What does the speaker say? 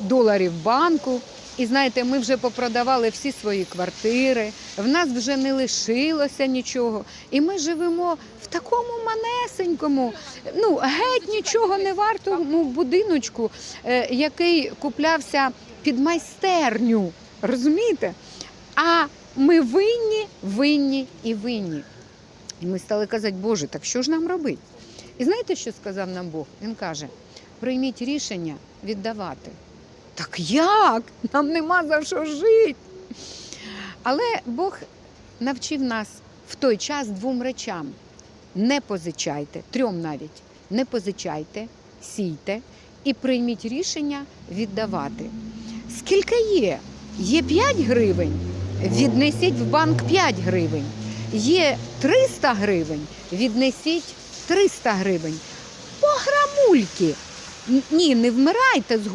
доларів банку. І знаєте, ми вже попродавали всі свої квартири, в нас вже не лишилося нічого. І ми живемо в такому манесенькому, ну геть нічого не вартому будиночку, е, який куплявся під майстерню. Розумієте? А ми винні, винні і винні. І ми стали казати, Боже, так що ж нам робити? І знаєте, що сказав нам Бог? Він каже: прийміть рішення віддавати. Так як? Нам нема за що жити. Але Бог навчив нас в той час двом речам: не позичайте, трьом навіть, не позичайте, сійте і прийміть рішення віддавати. Скільки є? Є 5 гривень, віднесіть в банк 5 гривень. Є 300 гривень, віднесіть 300 гривень. По грамульки. Ні, не вмирайте з